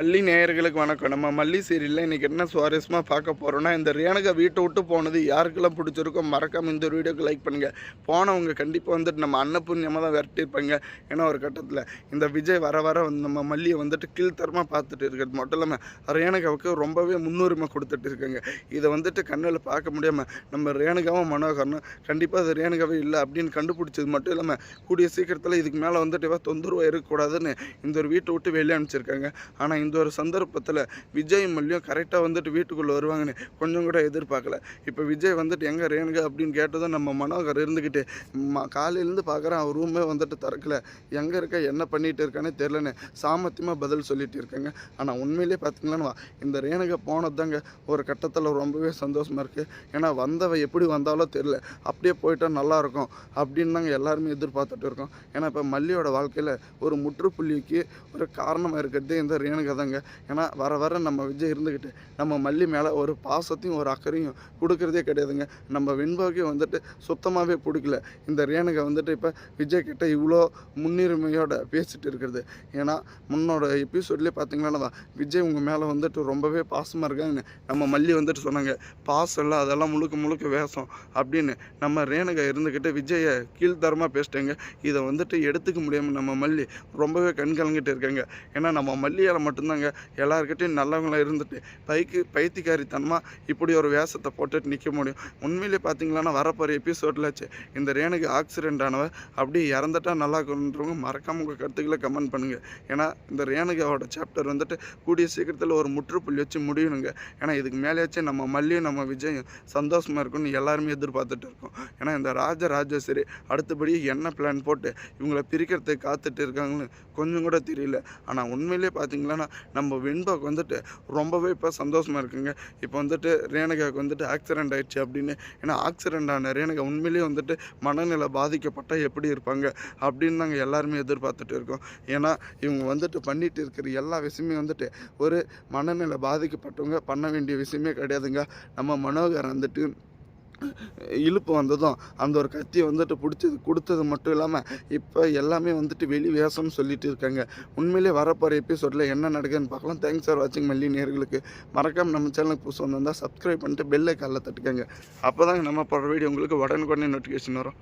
மல்லி நேயர்களுக்கு வணக்கம். நம்ம மல்லி சீரியலில் இன்றைக்கி என்ன சுவாரஸ்யமாக பார்க்க போகிறோன்னா இந்த ரேணுகா வீட்டை விட்டு போனது யாருக்கெல்லாம் பிடிச்சிருக்கோ மறக்காம இந்த வீடியோக்கு லைக் பண்ணுங்கள் போனவங்க கண்டிப்பாக வந்துட்டு நம்ம அன்னபுண்ணியமாக தான் விரட்டியிருப்பாங்க. ஏன்னா ஒரு கட்டத்தில் இந்த விஜய் வர வர வந்து நம்ம மல்லியை வந்துட்டு கீழ்த்தரமாக பார்த்துட்டு இருக்கிறது மட்டும் இல்லாமல் ரேணுகாவுக்கு ரொம்பவே முன்னுரிமை கொடுத்துட்டு இருக்காங்க. இதை வந்துட்டு கண்ணில் பார்க்க முடியாமல் நம்ம ரேணுகாவும் மனோகரனும் கண்டிப்பாக அது ரேணுகாவே இல்லை அப்படின்னு கண்டுபிடிச்சது மட்டும் இல்லாமல் கூடிய சீக்கிரத்தில் இதுக்கு மேலே வந்துட்டு இவ தொந்தரவாக இருக்கக்கூடாதுன்னு இந்த ஒரு வீட்டை விட்டு வெளியே அனுப்பிச்சிருக்காங்க. ஆனால் இந்த ஒரு சந்தர்ப்பத்தில் விஜய் மல்லியும் கரெக்டாக வந்துட்டு வீட்டுக்குள்ளே வருவாங்கன்னு கொஞ்சம் கூட எதிர்பார்க்கல. இப்போ விஜய் வந்துட்டு எங்கே ரேணுகா அப்படின்னு கேட்டதும் நம்ம மனோகர் இருந்துக்கிட்டு ம காலையிலேருந்து பார்க்குறேன் அவர் ரூமே வந்துட்டு திறக்கல. எங்கே இருக்க என்ன பண்ணிகிட்டு இருக்கானே தெரிலன்னு சாமர்த்தியமாக பதில் சொல்லிட்டு இருக்கேங்க. ஆனால் உண்மையிலே பார்த்தீங்கன்னா இந்த ரேணுகா போனது தாங்க ஒரு கட்டத்தில் ரொம்பவே சந்தோஷமாக இருக்குது ஏன்னா வந்தவ எப்படி வந்தாலோ தெரில அப்படியே போயிட்டா நல்லாயிருக்கும் அப்படின்னு நாங்கள் எல்லாருமே எதிர்பார்த்துட்டு இருக்கோம். ஏன்னா இப்போ மல்லியோட வாழ்க்கையில் ஒரு முற்றுப்புள்ளிக்கு ஒரு காரணமாக இருக்கிறது இந்த ரேணுகா தாங்க ஏன்னா வர வர நம்ம விஜய் இருந்துக்கிட்டு நம்ம மல்லி மேலே ஒரு பாசத்தையும் ஒரு அக்கறையும் கொடுக்கறதே கிடையாதுங்க. நம்ம வெண்பாவுக்கே வந்துட்டு சுத்தமாகவே பிடிக்கல. இந்த ரேணுகை வந்துட்டு இப்போ விஜய் கிட்ட இவ்வளோ முன்னுரிமையோட பேசிட்டு இருக்கிறது. ஏன்னா முன்னோட எபிசோட்லேயே பார்த்தீங்கன்னா விஜய் உங்கள் மேலே வந்துட்டு ரொம்பவே பாசமாக இருக்காங்கன்னு நம்ம மல்லி வந்துட்டு சொன்னாங்க. பாசம் இல்லை அதெல்லாம் முழுக்க முழுக்க வேஷம் அப்படின்னு நம்ம ரேணுகா இருந்துக்கிட்டு விஜயை கீழ்த்தரமாக பேசிட்டேங்க. இதை வந்துட்டு எடுத்துக்க முடியாமல் நம்ம மல்லி ரொம்பவே கண் கலங்கிட்டு இருக்காங்க. ஏன்னா நம்ம மல்லியால் மட்டும்தாங்க. எல்லாருக்கிட்டையும் நல்லவங்களாக இருந்துட்டு பைக்கு பைத்தியக்காரித்தனமாக இப்படி ஒரு வேஷத்தை போட்டுட்டு நிற்க முடியும். உண்மையிலே பார்த்தீங்களான்னா வரப்போகிற எபிசோட்லாச்சு இந்த ரேனுக்கு ஆக்சிடென்ட் ஆனவ அப்படியே இறந்துட்டா நல்லா இருக்குன்றவங்க மறக்காம உங்கள் கருத்துக்களை கமெண்ட் பண்ணுங்கள் ஏன்னா இந்த ரேணுகாவோட சாப்டர் வந்துட்டு கூடிய சீக்கிரத்தில் ஒரு முற்றுப்புள்ளி வச்சு முடியணுங்க. ஏன்னா இதுக்கு மேலேயாச்சும் நம்ம மல்லியும் நம்ம விஜயும் சந்தோஷமாக இருக்கும்னு எல்லாருமே எதிர்பார்த்துட்டு இருக்கோம். ஏன்னா இந்த ராஜ ராஜேஸ்வரி அடுத்தபடி என்ன பிளான் போட்டு இவங்களை பிரிக்கிறதுக்கு காத்துட்டு இருக்காங்கன்னு கொஞ்சம் கூட தெரியல. ஆனால் உண்மையிலே பார்த்தீங்கன்னா நம்ம விண்டோக்கு வந்துட்டு ரொம்பவே இப்போ சந்தோஷமாக இருக்குங்க. இப்போ வந்துட்டு ரேணுகாவுக்கு வந்துட்டு ஆக்சிடென்ட் ஆயிடுச்சு அப்படின்னு. ஏன்னா ஆக்சிடென்ட் ஆன ரேணுகா உண்மையிலேயே வந்துட்டு மனநிலை பாதிக்கப்பட்டால் எப்படி இருப்பாங்க அப்படின்னு நாங்கள் எல்லாருமே எதிர்பார்த்துட்டு இருக்கோம். ஏன்னா இவங்க வந்துட்டு பண்ணிட்டு இருக்கிற எல்லா விஷயமே வந்துட்டு ஒரு மனநிலை பாதிக்கப்பட்டவங்க பண்ண வேண்டிய விஷயமே கிடையாதுங்க. நம்ம மனோகர் வந்துட்டு இழுப்பு வந்ததும் அந்த ஒரு கத்தியை வந்துட்டு பிடிச்சது கொடுத்தது மட்டும் இல்லாமல் இப்போ எல்லாமே வந்துட்டு வெளி வேஷம்னு சொல்லிட்டு இருக்காங்க. உண்மையிலே வரப்போகிற எபிசோடில் என்ன நடக்குதுன்னு பார்க்கலாம். தேங்க்ஸ் ஃபார் வாட்சிங் மல்லி நேர்களுக்கு. மறக்காமல் நம்ம சேனலுக்கு புதுசு வந்திருந்தால் சப்ஸ்கிரைப் பண்ணிட்டு பெல்லை காலில் தட்டுக்கங்க. அப்போ தாங்க நம்ம போடுற வீடியோ உங்களுக்கு உடனுக்குடனே நோட்டிஃபிகேஷன் வரும்.